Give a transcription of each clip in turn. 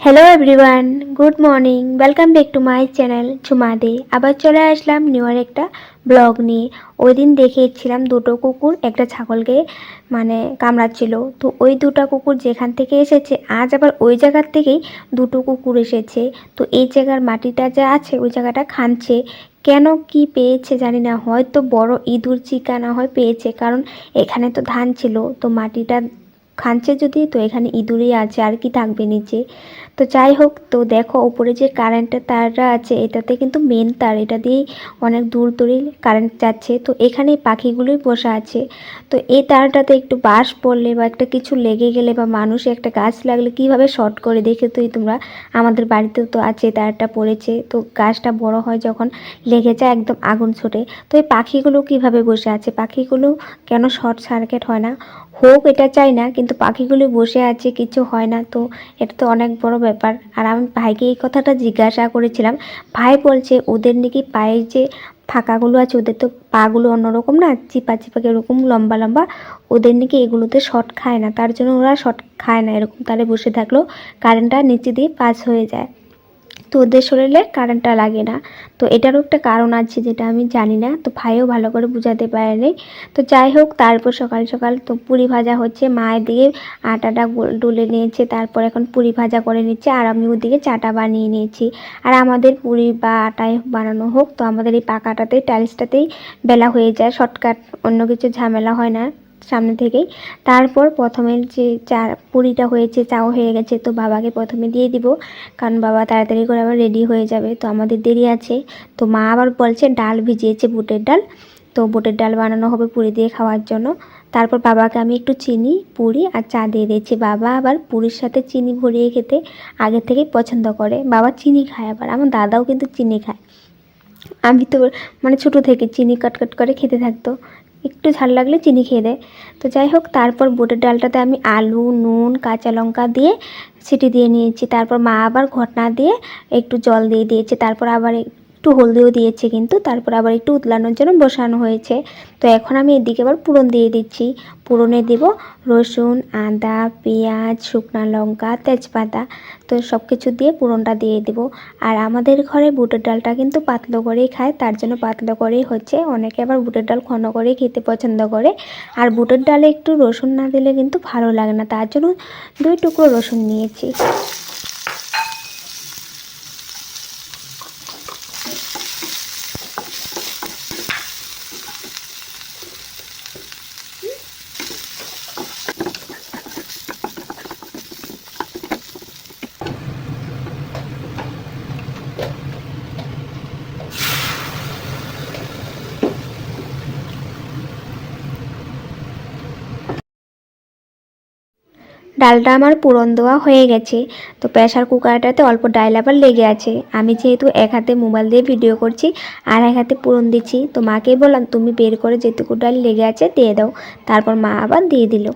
Hello everyone good morning welcome back to my channel Jhuma De আবার চলে আসলাম new আর একটা blog নিয়ে। ওই দিন দেখিয়েছিলাম দুটো কুকুর, একটা ছাগলকে মানে কামড়াচ্ছিল। তো ওই দুটো কুকুর যেখান থেকে এসেছে, আজ আবার ওই জায়গার থেকেই দুটো কুকুর এসেছে। তো এই জায়গার মাটিটা যা আছে, ওই জায়গাটা খানছে। কেন কি পেয়েছে জানি না, হয়তো বড় ইঁদুর চিকা না হয় পেয়েছে, কারণ এখানে তো ধান ছিল। তো মাটিটা খানছে যদি, তো এখানে ইঁদুরই আছে, আর কি থাকবে নিচে? তো যাই হোক, তো দেখো, ওপরে যে কারেন্টের তারটা আছে, এটাতে কিন্তু মেন তার, এটা দিয়েই অনেক দূর দূরে কারেন্ট যাচ্ছে। তো এখানে পাখিগুলোই বসা আছে। তো এই তারটাতে একটু বাস পড়লে বা একটা কিছু লেগে গেলে বা মানুষ একটা গাছ লাগলে কীভাবে শর্ট করে দেখে তুই তোমরা? আমাদের বাড়িতেও তো আছে তারটা পড়েছে। তো গাছটা বড় হয় যখন লেগে যায়, একদম আগুন ছোটে। তো এই পাখিগুলো কীভাবে বসে আছে? পাখিগুলো কেন শর্ট সার্কিট হয় না? হোক, এটা চাই না, কিন্তু পাখিগুলি বসে আছে, কিছু হয় না, তো এটা তো অনেক বড় ব্যাপার। আর আমি ভাইকে এই কথাটা জিজ্ঞাসা করেছিলাম, ভাই বলছে, ওদের নাকি পায়ের যে ফাঁকাগুলো আছে, ওদের তো পাগুলো অন্যরকম না, চিপা চিপা এরকম লম্বা লম্বা, ওদের নাকি এগুলোতে শর্ট খায় না, তার জন্য ওরা শর্ট খায় না। এরকম তাহলে বসে থাকলেও কারেন্টটা নিচে দিয়ে পাস হয়ে যায়। তো ওদের শরীরে কারেন্টটা লাগে না। তো এটারও একটা কারণ আছে যেটা আমি জানি না, তো ভাইও ভালো করে বোঝাতে পারেনি। তো যাই হোক, তারপর সকাল সকাল তো পুরি ভাজা হচ্ছে মায়ের দিকে আটাটা ডুলে নিয়েছে, তারপর এখন পুরি ভাজা করে নিচ্ছে, আর আমি ওদিকে চাটা বানিয়ে নিয়েছি। আর আমাদের পুরি বা আটায় বানানো হোক, তো আমাদের এই পাকাটাতেই টাইলসটাতেই বেলা হয়ে যায় শর্টকাট অন্য কিছু ঝামেলা হয় না। সামনে থেকেই। তারপর প্রথমে যে চা, পুরিটা হয়েছে, চাও হয়ে গেছে, তো বাবাকে প্রথমে দিয়ে দিব। কারণ বাবা তাড়াতাড়ি করে আবার রেডি হয়ে যাবে, তো আমাদের দেরি আছে। তো মা আবার বলছে, ডাল ভিজিয়েছে বুটের ডাল। তো বুটের ডাল বানানো হবে পুরি দিয়ে খাওয়ার জন্য। তারপর বাবাকে আমি একটু চিনি, পুরি আর চা দিয়ে দিয়েছি। বাবা আবার পুরীর সাথে চিনি ভরিয়ে খেতে আগে থেকেই পছন্দ করে। বাবা চিনি খায় আবার, আমার দাদাও কিন্তু চিনি খায়। আমি তো মানে ছোটো থেকে চিনি কাট কাট করে খেতে থাকতো। একটু ঝাল লাগলে চিনি খেয়ে দেয়। তো যাই হোক, তারপর বুটের ডালটাতে আমি আলু, নুন, কাঁচা লঙ্কা দিয়ে সিটি দিয়ে নিয়েছি। তারপর মা আবার ঘটনা দিয়ে একটু জল দিয়ে দিয়েছে। তারপর আবার একটু হলদিও দিয়েছে কিন্তু, তারপর আবার একটু উতলানোর জন্য বসানো হয়েছে। তো এখন আমি এদিকে আবার পুরন দিয়ে দিচ্ছি। পুরনে দেব রসুন, আদা, পেঁয়াজ, শুকনো লঙ্কা, তেজপাতা। তো সব কিছু দিয়ে পুরনটা দিয়ে দেব। আর আমাদের ঘরে বুটের ডালটা কিন্তু পাতলো করেই খায়, তার জন্য পাতলো করেই হচ্ছে। অনেকে আবার বুটের ডাল ঘন করেই খেতে পছন্দ করে। আর বুটের ডালে একটু রসুন না দিলে কিন্তু ভালো লাগে না, তার জন্য দুই টুকরো রসুন নিয়েছি। ডালটা আমার পূরণ দেওয়া হয়ে গেছে। তো প্রেশার কুকারটাতে অল্প ডাল আবার লেগে আছে। আমি যেহেতু এক হাতে মোবাইল দিয়ে ভিডিও করছি আর এক হাতে পূরণ দিচ্ছি, তো মাকে বললাম, তুমি বের করে যেটুকু ডাল লেগে আছে দিয়ে দাও। তারপর মা আবার দিয়ে দিল।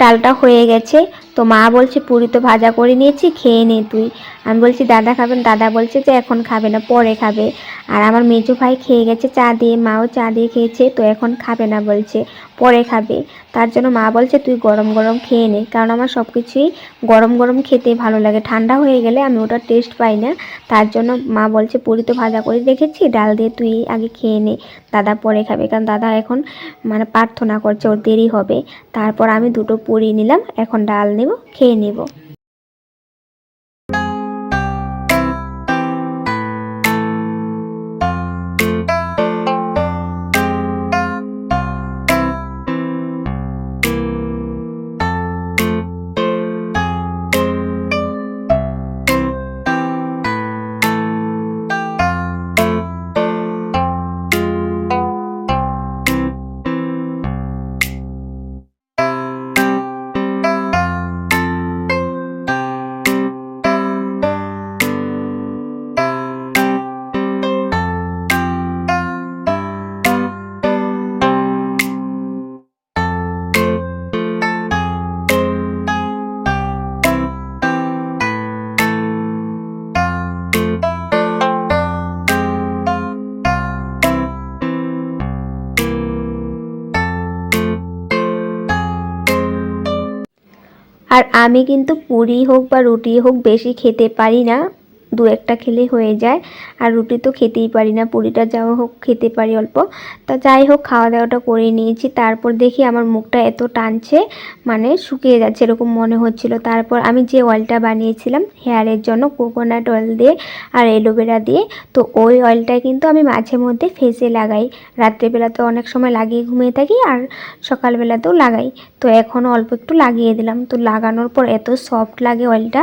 ডালটা হয়ে গেছে। তো মা বলছে পুরি তো ভাজা করে নিয়েছি খেয়ে নে তুই। আমি বলছি, দাদা খাবেন? দাদা বলছে যে, এখন খাবে না, পরে খাবে। আর আমার মেজো ভাই খেয়ে গেছে, চা দিয়ে, মাও চা দিয়ে খেয়েছে, তো এখন খাবে না বলছে, পরে খাবে। তার জন্য মা বলছে, তুই গরম গরম খেয়ে নে। কারণ আমার সব কিছুই গরম গরম খেতে ভালো লাগে। ঠান্ডা হয়ে গেলে আমি ওটা টেস্ট পাই না। তার জন্য মা বলছে, পুরি তো ভাজা করে রেখেছি, ডাল দিয়ে তুই আগে খেয়ে নে। দাদা পরে খাবে। কারণ দাদা এখন মানে প্রার্থনা করছে, ওর দেরি হবে। তারপর আমি দুটো পুরি নিলাম, এখন ডাল নেব, খেয়ে নেব। আর আমি কিন্তু পুরি হোক বা রুটি হোক বেশি খেতে পারি না। দু একটা খেলে হয়ে যায়। আর রুটি তো খেতেই পারি না, পুরিটা যাওয়া হোক খেতে পারি অল্প। তা যাই হোক খাওয়া দাওয়াটা করে নিয়েছি। তারপর দেখি আমার মুখটা এত টানছে মানে শুকিয়ে যাচ্ছে এরকম মনে হচ্ছিল। তারপর আমি যে অয়েলটা বানিয়েছিলাম হেয়ারের জন্য কোকোনাট অয়েল দিয়ে আর এলোভেরা দিয়ে, তো ওই অয়েলটা কিন্তু আমি মাঝে মধ্যে ফেসে লাগাই। রাত্রেবেলা তো অনেক সময় লাগিয়ে ঘুমিয়ে থাকি আর সকালবেলাতেও লাগাই। তো এখন অল্প একটু লাগিয়ে দিলাম। তো লাগানোর পর এত সফট লাগে অয়েলটা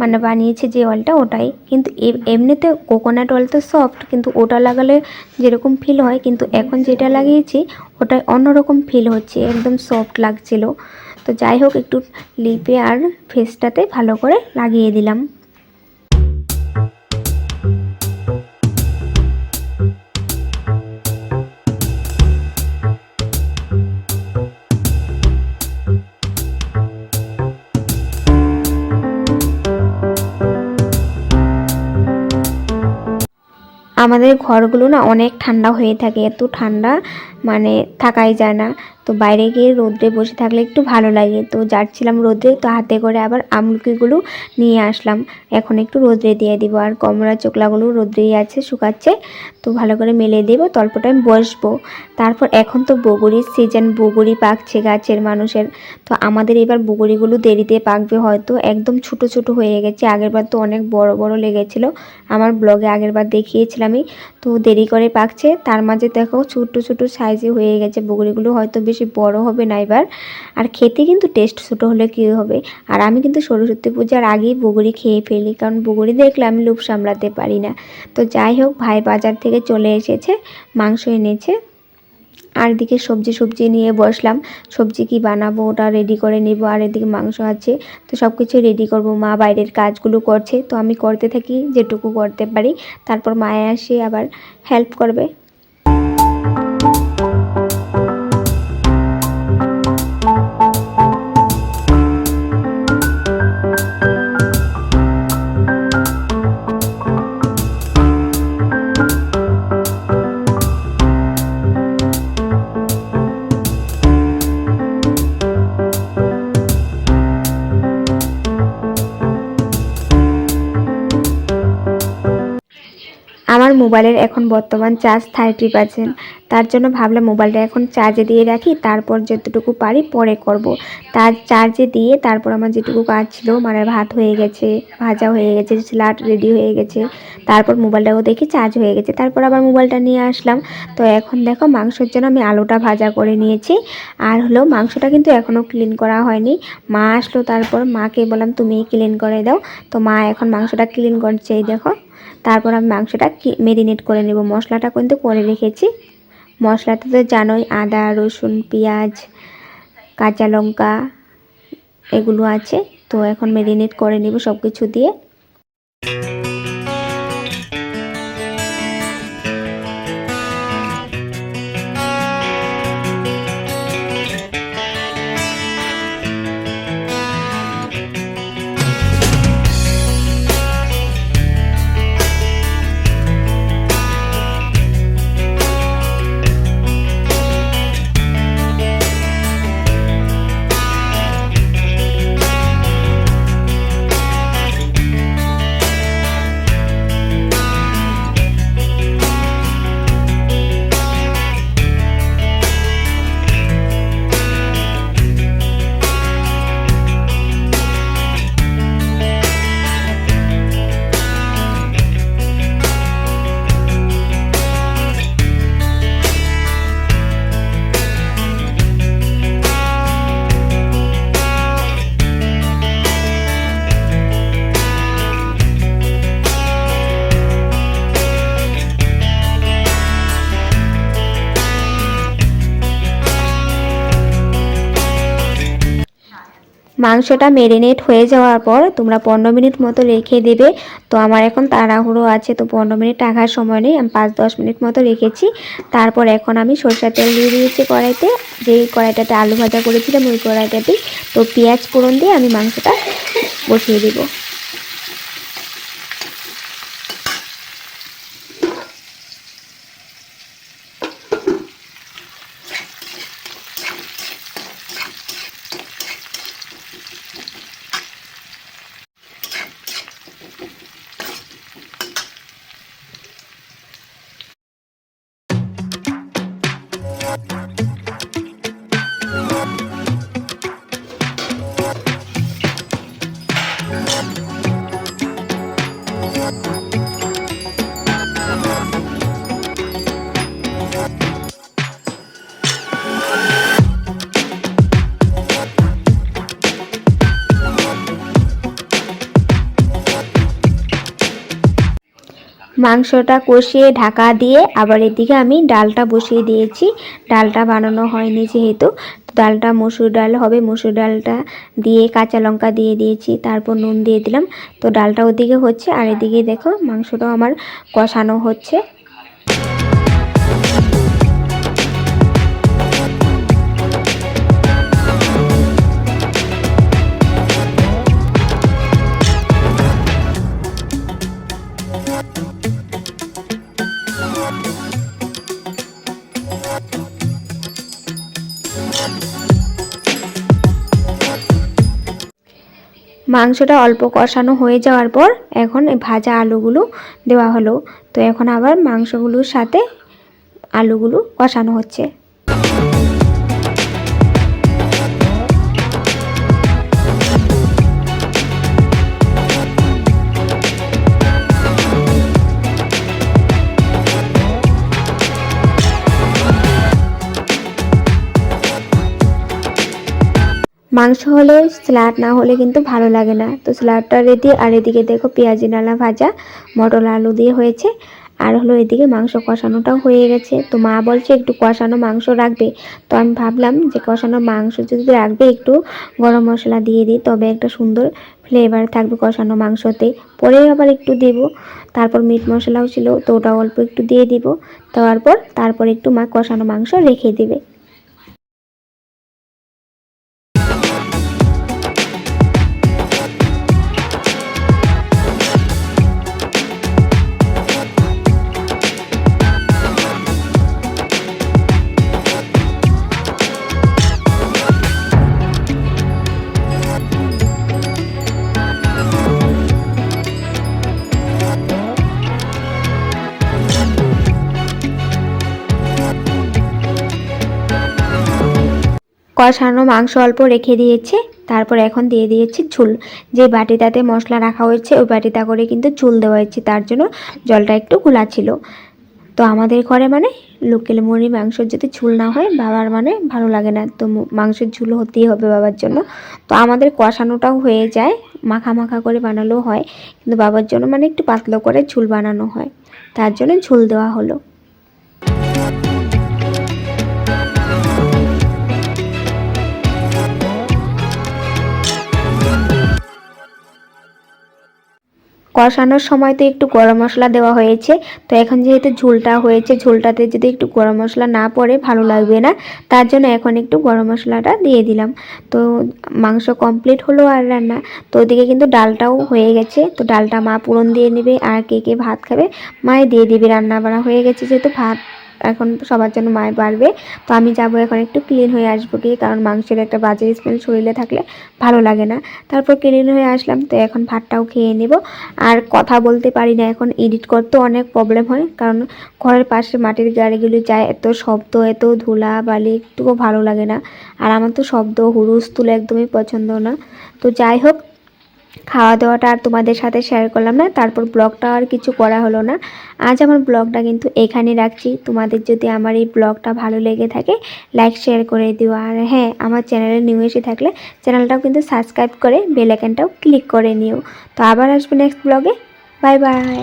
মানে বানিয়েছে যে অয়েলটা ওটাই। কিন্তু এমনিতে কোকোনাট অয়েল তো সফট কিন্তু ওটা লাগালে যেরকম ফিল হয়, কিন্তু এখন যেটা লাগিয়েছি ওটা অন্যরকম ফিল হচ্ছে, একদম সফট লাগছিল। তো যাই হোক, একটু লিপে আর ফেসটাতে ভালো করে লাগিয়ে দিলাম। আমাদের ঘরগুলো না অনেক ঠান্ডা হয়ে থাকে এত ঠান্ডা। মানে থাকাই যায় না। তো বাইরে গিয়ে রোদ্রে বসে থাকলে একটু ভালো লাগে। তো যাচ্ছিলাম রোদ্রে, তো হাতে করে আবার আমলকিগুলো নিয়ে আসলাম। এখন একটু রোদ্রে দিয়ে দিব। আর কমলা চোকলাগুলো রোদ্রেই আছে, শুকাচ্ছে। তো ভালো করে মেলে দেবো তল্পটা আমি বসবো। তারপর এখন তো বগুড়ির সিজন বগুড়ি পাকছে গাছের মানুষের। তো আমাদের এবার বগুড়িগুলো দেরিতে পাকবে হয়তো। একদম ছোট ছোট হয়ে গেছে। আগেরবার তো অনেক বড় বড় লেগেছিল। আমার ব্লগে আগেরবার দেখিয়েছিলামই। তো দেরি করে পাকছে। তার মাঝে দেখো ছোট ছোট সাইজে হয়ে গেছে বগুড়িগুলো হয়তো বেশি বড় হবে না এবার। আর খেতে কিন্তু টেস্ট ছোট হলে কী হবে? আর আমি কিন্তু সরস্বতী পূজার আগেই বগুড়ি খেয়ে ফেলি, কারণ বগুড়ি দেখলে আমি লোভ সামলাতে পারি না। তো যাই হোক, ভাই বাজার থেকে চলে এসেছে, মাংস এনেছে। আর এদিকে সবজি সবজি নিয়ে বসলাম। সবজি কি বানাবো ওটা রেডি করে নেব। আর এদিকে মাংস আছে। তো সব কিছু রেডি করব। মা বাইরের কাজগুলো করছে। তো আমি করতে থাকি, যেটুকু করতে পারি। তারপর মায়ে আসে আবার হেল্প করবে। মোবাইলের এখন বর্তমান চার্জ থার্টি পার্সেন্ট তার জন্য ভাবলাম মোবাইলটা এখন চার্জে দিয়ে রাখি, তারপর যতটুকু পারি পরে করব। তার চার্জে দিয়ে তারপর আমার যেটুকু কাজ ছিল মানে ভাত হয়ে গেছে, ভাজা হয়ে গেছে স্যালাড রেডি হয়ে গেছে। তারপর মোবাইলটাও দেখি চার্জ হয়ে গেছে। তারপর আবার মোবাইলটা নিয়ে আসলাম। তো এখন দেখো মাংসের জন্য আমি আলুটা ভাজা করে নিয়েছি। আর হলো মাংসটা কিন্তু এখনও ক্লিন করা হয়নি। মা আসলো তারপর মাকে বললাম তুমি ক্লিন করে দাও। তো মা এখন মাংসটা ক্লিন করছে, এই দেখো। তারপর আমি মাংসটা মেরিনেট করে নেব। মশলাটা কিন্তু করে রেখেছি। মশলাটা তো জানোই, আদা, রসুন, পেঁয়াজ, কাঁচা লঙ্কা এগুলো আছে। তো এখন মেরিনেট করে নেব সব কিছু দিয়ে। মাংসটা মেরিনেট হয়ে যাওয়ার পর তোমরা পনেরো মিনিট মতো রেখে দেবে। তো আমার এখন তাড়াহুড়ো আছে, তো পনেরো মিনিট রাখার সময় নেই, আমি পাঁচ দশ মিনিট মতো রেখেছি। তারপর এখন আমি সরষের তেল দিয়ে দিয়েছি কড়াইতে। যেই কড়াইটাতে আলু ভাজা করেছিলাম, ওই কড়াইটাতেই তো পেঁয়াজ ফোড়ন দিয়ে আমি মাংসটা বসিয়ে দেবো। মাংসটা কষিয়ে ঢাকা দিয়ে আবার এদিকে আমি ডালটা বসিয়ে দিয়েছি। ডালটা বানানো হয়নি যেহেতু। ডালটা মসুর ডাল হবে। মসুর ডালটা দিয়ে কাঁচা লঙ্কা দিয়ে দিয়েছি, তারপর নুন দিয়ে দিলাম। তো ডালটা ওদিকে হচ্ছে আর এদিকে দেখো মাংসটাও আমার কষানো হচ্ছে। মাংসটা অল্প কষানো হয়ে যাওয়ার পর এখন ভাজা আলুগুলো দেওয়া হলো। তো এখন আবার মাংসগুলোর সাথে আলুগুলো কষানো হচ্ছে। মাংস হলে, স্যালাড না হলে কিন্তু ভালো লাগে না। তো স্যালাডটা রেডি, আর এদিকে দেখো পেঁয়াজি নালা ভাজা, মটর আলু দিয়ে হয়েছে। আর হলো এদিকে মাংস কষানোটাও হয়ে গেছে। তো মা বলছে একটু কষানো মাংস রাখবে। তো আমি ভাবলাম যে কষানো মাংস যদি রাখবে একটু গরম মশলা দিয়ে দিই, তবে একটা সুন্দর ফ্লেভার থাকবে কষানো মাংসতে। পরে আবার একটু দেব। তারপর মিট মশলাও ছিল, তো ওটা অল্প একটু দিয়ে দিব। দেওয়ার পর তারপর একটু মা কষানো মাংস রেখে দেবে। কষানো মাংস অল্প রেখে দিয়েছে, তারপর এখন দিয়ে দিয়েছি ঝুল। যে বাটিটাতে মশলা রাখা হয়েছে, ওই বাটিটা করে কিন্তু ঝুল দেওয়া হয়েছে, তার জন্য জলটা একটু খোলা ছিল। তো আমাদের ঘরে মানে লোকেল মুরগি মাংস যদি ঝুল না হয়, বাবার মানে ভালো লাগে না। তো মাংসের ঝুল হতেই হবে বাবার জন্য। তো আমাদের কষানোটাও হয়ে যায়, মাখা মাখা করে বানালেও হয়। কিন্তু বাবার জন্য মানে একটু পাতলা করে ঝুল বানানো হয়। তার জন্য ঝুল দেওয়া হলো। কষানোর সময় তো একটু গরম মশলা দেওয়া হয়েছে। তো এখন যেহেতু ঝোলটা হয়েছে, ঝোলটাতে যদি একটু গরম মশলা না পড়ে, ভালো লাগবে না। তার জন্য এখন একটু গরম মশলাটা দিয়ে দিলাম। তো মাংস কমপ্লিট হলো আর রান্না। তো ওদিকে কিন্তু ডালটাও হয়ে গেছে। তো ডালটা মা পূরণ দিয়ে নেবে আর কে কে ভাত খাবে মায়ে দিয়ে দিবে। রান্না বাড়া হয়ে গেছে যেহেতু ভাত। এখন সবার জন্য মায় বাড়বে। তো আমি যাব এখন একটু ক্লিন হয়ে আসব গিয়ে, কারণ মাংসের একটা বাজে স্মেল শরীরে থাকলে ভালো লাগে না। তারপর ক্লিন হয়ে আসলাম, তো এখন ভাতটাও খেয়ে নেব। আর কথা বলতে পারি না এখন এডিট করতেও অনেক প্রবলেম হয়, কারণ ঘরের পাশে মাটির গাড়িগুলি যায়, এত শব্দ, এত ধুলা বালি একটুকু ভালো লাগে না। আর আমার তো শব্দ হুরুস্থুল একদমই পছন্দ না। তো যাই হোক খাওয়া দাওয়াটা আর তোমাদের সাথে শেয়ার করলাম না, তারপর ব্লগটা আর কিছু করা হলো না। আজ আমার ব্লগটা কিন্তু এখানে রাখছি। তোমাদের যদি আমার এই ব্লগটা ভালো লেগে থাকে লাইক শেয়ার করে দিও। আর হ্যাঁ আমার চ্যানেলে নিউ এসে থাকলে চ্যানেলটাও কিন্তু সাবস্ক্রাইব করে বেলাইকানটাও ক্লিক করে নিও। তো আবার আসবে নেক্সট ব্লগে বাই বাই